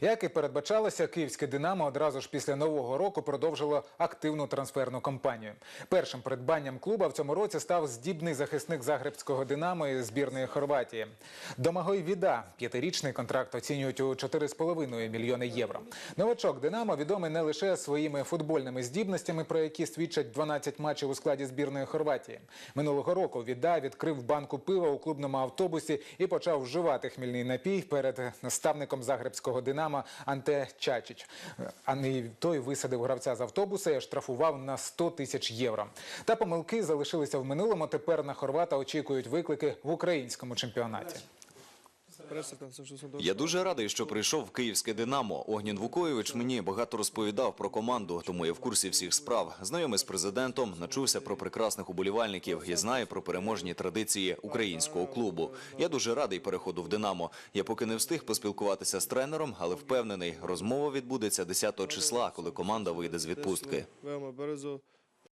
Як і передбачалося, київське Динамо одразу ж після нового року продовжило активну трансферну кампанію. Першим придбанням клуба в цьому році став здібний захисник загребського Динамо і збірної Хорватії. Домагой Віда п'ятирічний контракт оцінюють у 4,5 мільйони євро. Новачок Динамо відомий не лише своїми футбольними здібностями, про які свідчать 12 матчів у складі збірної Хорватії. Минулого року Віда відкрив банку пива у клубному автобусі і почав вживати хмільний напій перед наставником загребського Динамо Анте Чачич. А той висадив гравця з автобуса і штрафував на 100 тисяч євро. Та помилки залишилися в минулому. Тепер на хорвата очікують виклики в українському чемпіонаті. Я дуже радий, що прийшов в київське Динамо. Огнін Вукоєвич мені багато розповідав про команду, тому я в курсі всіх справ. Знайомий з президентом, начувся про прекрасних уболівальників і знаю про переможні традиції українського клубу. Я дуже радий переходу в Динамо. Я поки не встиг поспілкуватися з тренером, але впевнений, розмова відбудеться 10 числа, коли команда вийде з відпустки.